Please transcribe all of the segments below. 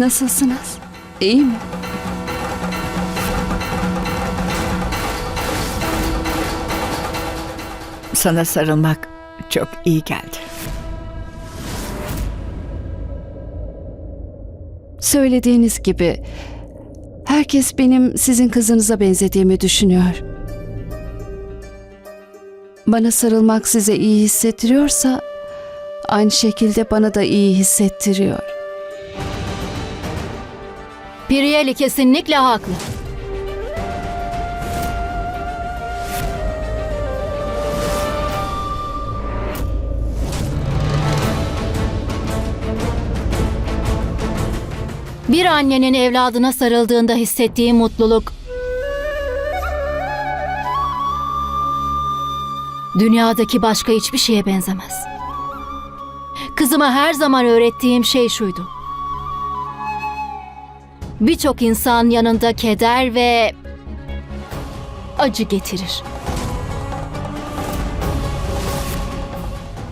Nasılsınız? İyi mi? Sana sarılmak çok iyi geldi. Söylediğiniz gibi herkes benim sizin kızınıza benzediğimi düşünüyor. Bana sarılmak size iyi hissettiriyorsa aynı şekilde bana da iyi hissettiriyor. Piriyeli kesinlikle haklı. Bir annenin evladına sarıldığında hissettiği mutluluk dünyadaki başka hiçbir şeye benzemez. Kızıma her zaman öğrettiğim şey şuydu. Birçok insan yanında keder ve acı getirir.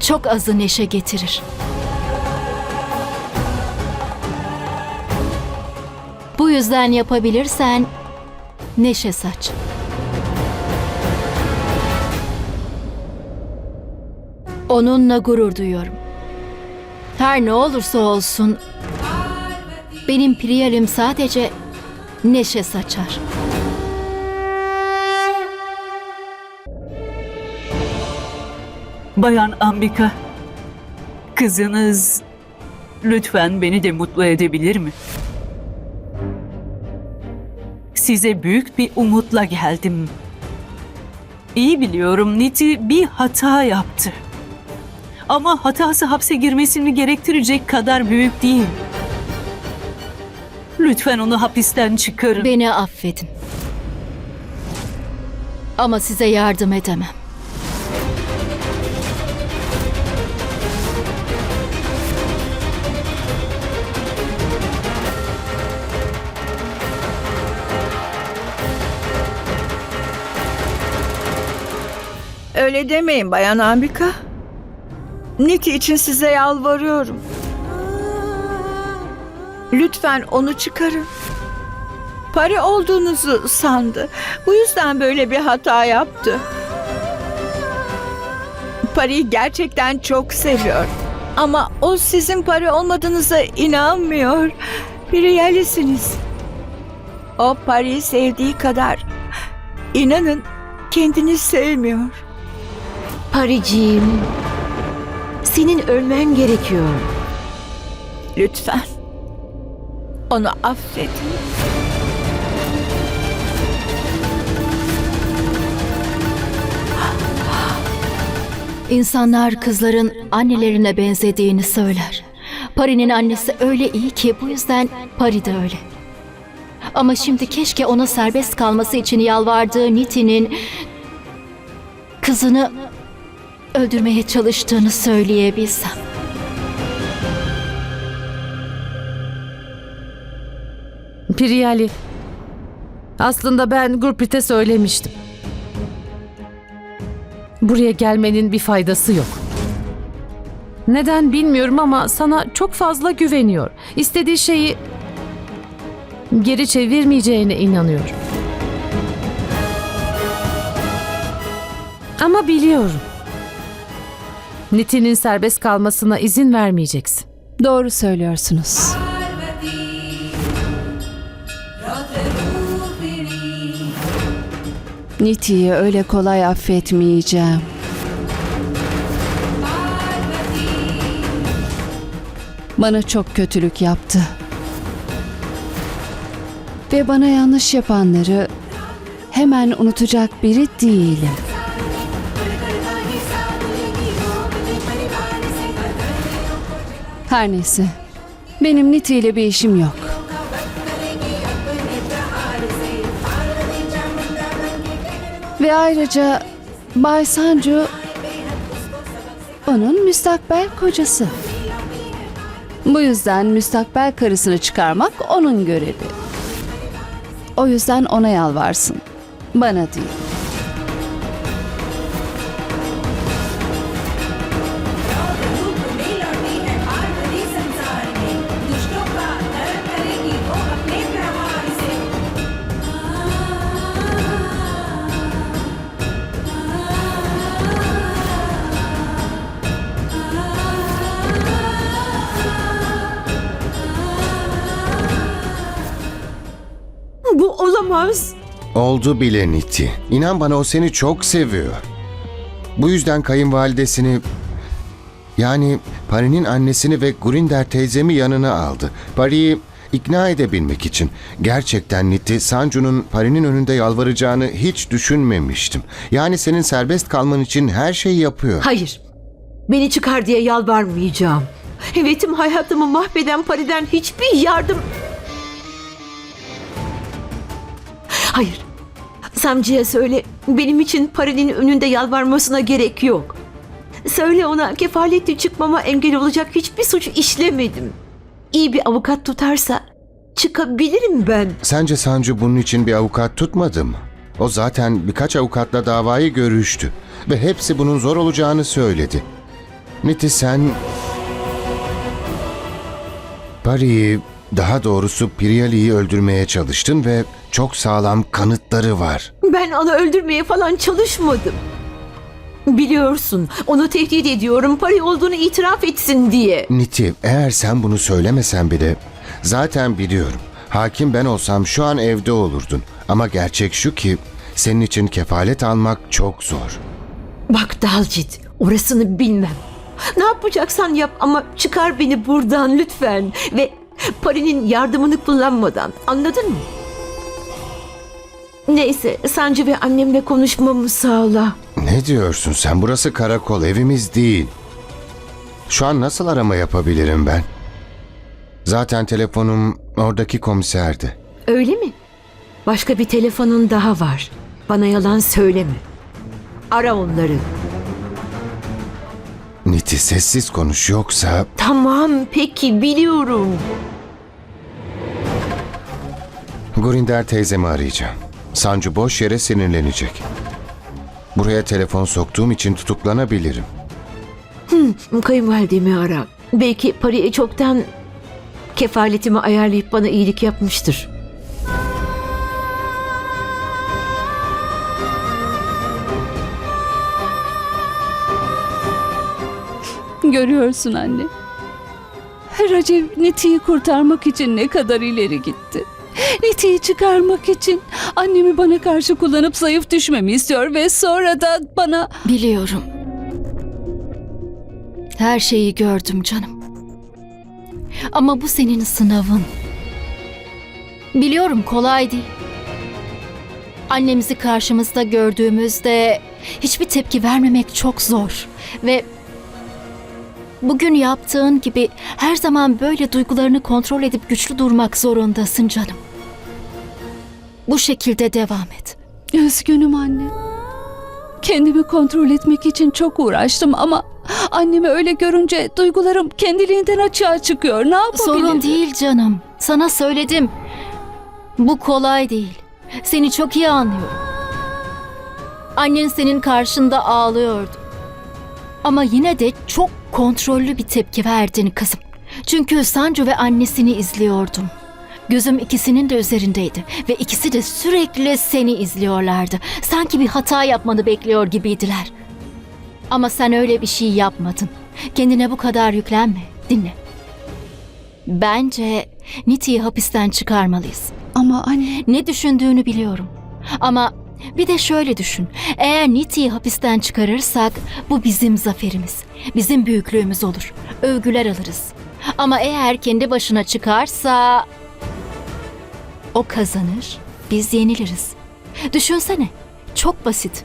Çok azı neşe getirir. Bu yüzden yapabilirsen neşe saç. Onunla gurur duyuyorum. Her ne olursa olsun benim Priyalim sadece neşe saçar. Bayan Ambika, kızınız lütfen beni de mutlu edebilir mi? Size büyük bir umutla geldim. İyi biliyorum Niti bir hata yaptı. Ama hatası hapse girmesini gerektirecek kadar büyük değil. Lütfen onu hapisten çıkarın. Beni affedin. Ama size yardım edemem. Öyle demeyin Bayan Ambika. Niti için size yalvarıyorum. Lütfen onu çıkarın. Para olduğunuzu sandı. Bu yüzden böyle bir hata yaptı. Parayı gerçekten çok seviyor. Ama o sizin para olmadığınıza inanmıyor. Priyelisiniz. O parayı sevdiği kadar inanın kendini sevmiyor. Pariciğim, senin ölmen gerekiyor. Lütfen. Onu affedin. İnsanlar kızların annelerine benzediğini söyler. Pari'nin annesi öyle iyi ki bu yüzden Pari de öyle. Ama şimdi keşke ona serbest kalması için yalvardığı Niti'nin kızını öldürmeye çalıştığını söyleyebilsem. Priyali. Aslında ben Gurprit'e söylemiştim. Buraya gelmenin bir faydası yok. Neden bilmiyorum ama sana çok fazla güveniyor. İstediği şeyi geri çevirmeyeceğine inanıyorum. Ama biliyorum. Nitin'in serbest kalmasına izin vermeyeceksin. Doğru söylüyorsunuz. Niti'yi öyle kolay affetmeyeceğim. Bana çok kötülük yaptı. Ve bana yanlış yapanları hemen unutacak biri değilim. Her neyse. Benim Niti ile bir işim yok. Ve ayrıca Bay Sancu onun müstakbel kocası. Bu yüzden müstakbel karısını çıkarmak onun görevi. O yüzden ona yalvarsın. Bana değil. Bu olamaz. Oldu bile Niti. İnan bana o seni çok seviyor. Bu yüzden kayınvalidesini yani Pari'nin annesini ve Gurinder teyzemi yanına aldı. Pari'yi ikna edebilmek için. Gerçekten Niti, Sancu'nun Pari'nin önünde yalvaracağını hiç düşünmemiştim. Yani senin serbest kalman için her şeyi yapıyor. Hayır. Beni çıkar diye yalvarmayacağım. Evetim hayatımı mahveden pariden hiçbir yardım... Hayır. Samcı'ya söyle benim için parinin önünde yalvarmasına gerek yok. Söyle ona kefaletli çıkmama engel olacak hiçbir suç işlemedim. İyi bir avukat tutarsa çıkabilirim ben. Sence Sancu bunun için bir avukat tutmadı mı? O zaten birkaç avukatla davayı görüştü ve hepsi bunun zor olacağını söyledi. Niti sen... Pari'yi, daha doğrusu Priyali'yi öldürmeye çalıştın ve çok sağlam kanıtları var. Ben onu öldürmeye falan çalışmadım. Biliyorsun onu tehdit ediyorum pari olduğunu itiraf etsin diye. Niti, eğer sen bunu söylemesen bile zaten biliyorum. Hakim ben olsam şu an evde olurdun. Ama gerçek şu ki senin için kefalet almak çok zor. Bak Dalcit orasını bilmem. Ne yapacaksan yap ama çıkar beni buradan lütfen. Ve Pari'nin yardımını kullanmadan anladın mı? Neyse Sancı ve annemle konuşmamı sağla. Ne diyorsun sen? Burası karakol, evimiz değil. Şu an nasıl arama yapabilirim ben? Zaten telefonum oradaki komiserde. Öyle mi? Başka bir telefonun daha var. Bana yalan söyleme. Ara onları. Niti sessiz konuş yoksa Tamam peki biliyorum. Gurinder teyzemi arayacağım. Sancu boş yere sinirlenecek. Buraya telefon soktuğum için tutuklanabilirim. Kayınvalidemi ara. Belki Pari'ye çoktan kefaletimi ayarlayıp bana iyilik yapmıştır. Görüyorsun anne. Raciv Niti'yi kurtarmak için ne kadar ileri gitti. Niti'yi çıkarmak için annemi bana karşı kullanıp zayıf düşmemi istiyor ve sonra da bana Biliyorum. Her şeyi gördüm canım. Ama bu senin sınavın. Biliyorum kolay değil. Annemizi karşımızda gördüğümüzde hiçbir tepki vermemek çok zor ve bugün yaptığın gibi her zaman böyle duygularını kontrol edip güçlü durmak zorundasın canım. Bu şekilde devam et. üzgünüm anne. Kendimi kontrol etmek için çok uğraştım ama annemi öyle görünce duygularım kendiliğinden açığa çıkıyor. Ne yapabilirim? Sorun değil canım. Sana söyledim. Bu kolay değil. Seni çok iyi anlıyorum. Annen senin karşında ağlıyordu. Ama yine de çok kontrollü bir tepki verdin kızım. Çünkü Sancu ve annesini izliyordum. Gözüm ikisinin de üzerindeydi ve ikisi de sürekli seni izliyorlardı. Sanki bir hata yapmanı bekliyor gibiydiler. Ama sen öyle bir şey yapmadın. Kendine bu kadar yüklenme. Dinle. Bence Niti'yi hapisten çıkarmalıyız. Ama anne Ne düşündüğünü biliyorum. Ama Bir de şöyle düşün. Eğer Niti'yi hapisten çıkarırsak bu bizim zaferimiz. Bizim büyüklüğümüz olur. Övgüler alırız. Ama eğer kendi başına çıkarsa o kazanır, biz yeniliriz. Düşünsene. Çok basit.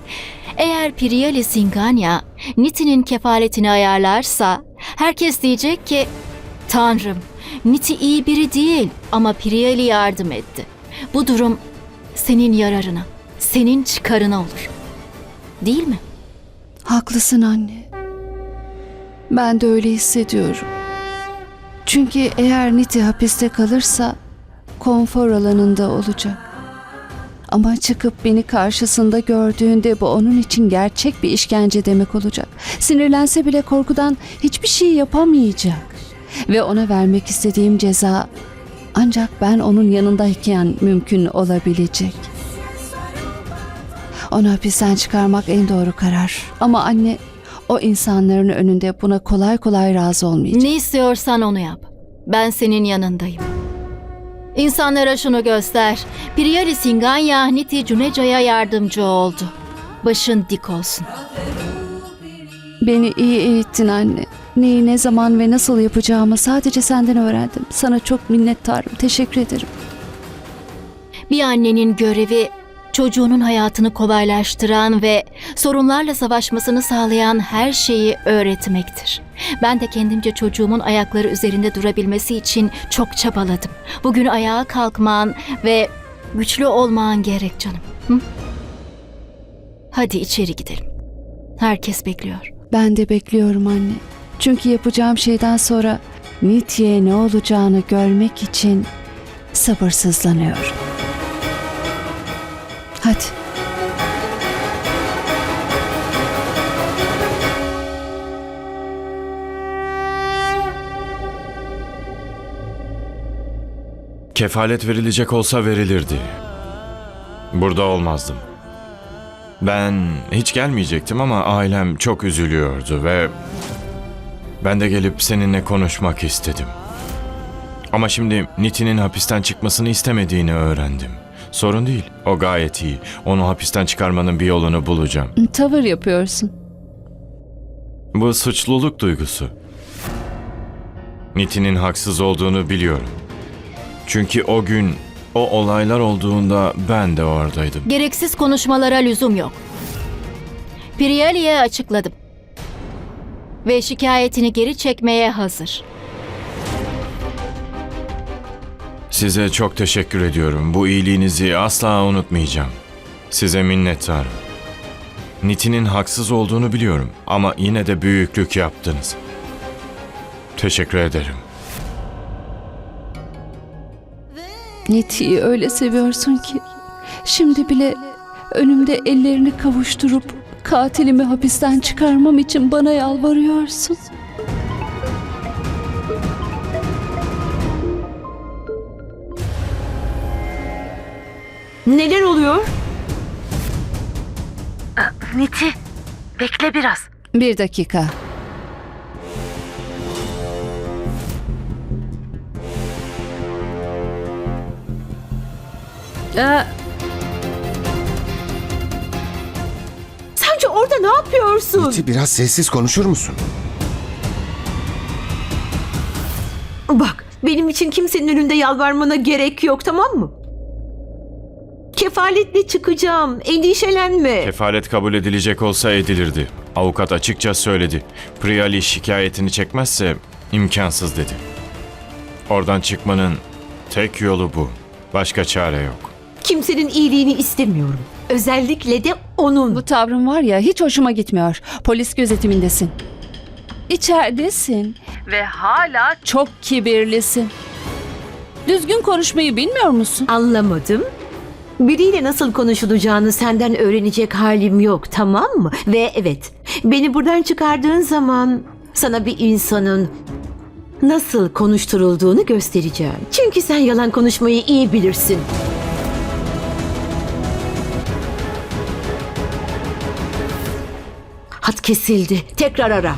Eğer Priyali Singanya Niti'nin kefaletini ayarlarsa herkes diyecek ki Tanrım, Niti iyi biri değil ama Priyali yardım etti. Bu durum senin yararına, senin çıkarına olur. Değil mi? Haklısın anne. Ben de öyle hissediyorum. Çünkü eğer Niti hapiste kalırsa konfor alanında olacak. Ama çıkıp beni karşısında gördüğünde bu onun için gerçek bir işkence demek olacak. Sinirlense bile korkudan hiçbir şey yapamayacak. Ve ona vermek istediğim ceza ancak ben onun yanındayken mümkün olabilecek. Onu hapisten çıkarmak en doğru karar. Ama anne o insanların önünde buna kolay kolay razı olmayacak. Ne istiyorsan onu yap. Ben senin yanındayım. İnsanlara şunu göster. Priyali Singanya Niti Cuneca'ya yardımcı oldu. Başın dik olsun. Beni iyi eğittin anne. Neyi ne zaman ve nasıl yapacağımı sadece senden öğrendim. Sana çok minnettarım. Teşekkür ederim. Bir annenin görevi çocuğunun hayatını kolaylaştıran ve sorunlarla savaşmasını sağlayan her şeyi öğretmektir. Ben de kendimce çocuğumun ayakları üzerinde durabilmesi için çok çabaladım. Bugün ayağa kalkman ve güçlü olman gerek canım. Hı? Hadi içeri gidelim. Herkes bekliyor. Ben de bekliyorum anne. Çünkü yapacağım şeyden sonra Nitye ne olacağını görmek için sabırsızlanıyorum. Hadi. Kefalet verilecek olsa verilirdi. Burada olmazdım. Ben hiç gelmeyecektim ama ailem çok üzülüyordu ve ben de gelip seninle konuşmak istedim. Ama şimdi Niti'nin hapisten çıkmasını istemediğini öğrendim. Sorun değil, o gayet iyi. Onu hapisten çıkarmanın bir yolunu bulacağım. Tavır yapıyorsun. Bu suçluluk duygusu. Niti'nin haksız olduğunu biliyorum. Çünkü o gün o olaylar olduğunda ben de oradaydım. Gereksiz konuşmalara lüzum yok. Priyali'ye açıkladım. Ve şikayetini geri çekmeye hazır. Size çok teşekkür ediyorum. Bu iyiliğinizi asla unutmayacağım. Size minnettarım. Niti'nin haksız olduğunu biliyorum ama yine de büyüklük yaptınız. Teşekkür ederim. Niti'yi öyle seviyorsun ki. Şimdi bile önümde ellerini kavuşturup katilimi hapisten çıkarmam için bana yalvarıyorsun. Neler oluyor? Niti, bekle biraz. Bir dakika. Ee, Sence orada ne yapıyorsun? Niti biraz sessiz konuşur musun? Bak, benim için kimsenin önünde yalvarmana gerek yok, tamam mı? Kefaletle çıkacağım. Endişelenme. Kefalet kabul edilecek olsa edilirdi. Avukat açıkça söyledi. Priyali şikayetini çekmezse imkansız dedi. Oradan çıkmanın tek yolu bu. Başka çare yok. Kimsenin iyiliğini istemiyorum. Özellikle de onun. Bu tavrın var ya hiç hoşuma gitmiyor. Polis gözetimindesin. İçeridesin. Ve hala çok kibirlisin. Düzgün konuşmayı bilmiyor musun? Anlamadım. Biriyle nasıl konuşulacağını senden öğrenecek halim yok, tamam mı? Ve evet, beni buradan çıkardığın zaman sana bir insanın nasıl konuşturulduğunu göstereceğim. Çünkü sen yalan konuşmayı iyi bilirsin. Hat kesildi. Tekrar ara.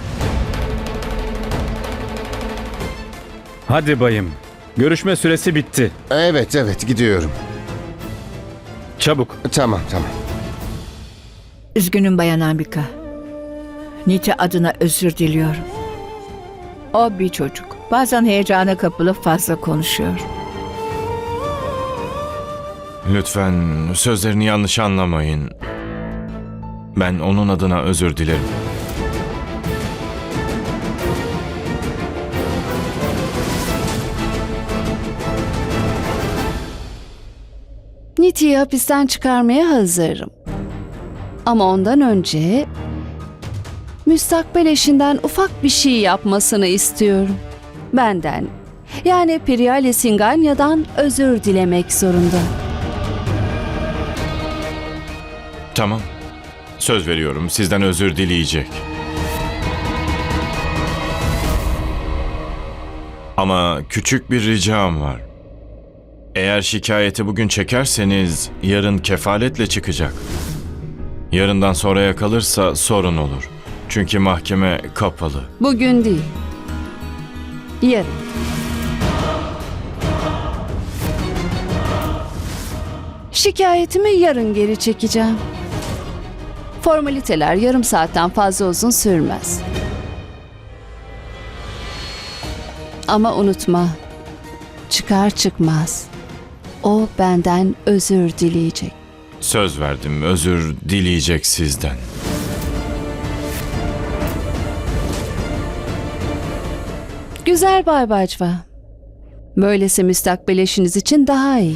Hadi bayım. Görüşme süresi bitti. Evet evet gidiyorum. Çabuk. Tamam tamam. Üzgünüm Bayan Ambika. Niti adına özür diliyorum. O bir çocuk. Bazen heyecana kapılıp fazla konuşuyor. Lütfen sözlerini yanlış anlamayın. Ben onun adına özür dilerim. Niti'yi hapisten çıkarmaya hazırım. Ama ondan önce müstakbel eşinden ufak bir şey yapmasını istiyorum. Benden. Yani Priyali Singanya'dan özür dilemek zorunda. Tamam. Söz veriyorum sizden özür dileyecek. Ama küçük bir ricam var. Eğer şikayeti bugün çekerseniz yarın kefaletle çıkacak. Yarından sonraya kalırsa sorun olur. Çünkü mahkeme kapalı. Bugün değil. Yarın. Şikayetimi yarın geri çekeceğim. Formaliteler yarım saatten fazla uzun sürmez. Ama unutma, çıkar çıkmaz o benden özür dileyecek. Söz verdim özür dileyecek sizden. Güzel Bay Bacva. Böylesi müstakbel eşiniz için daha iyi.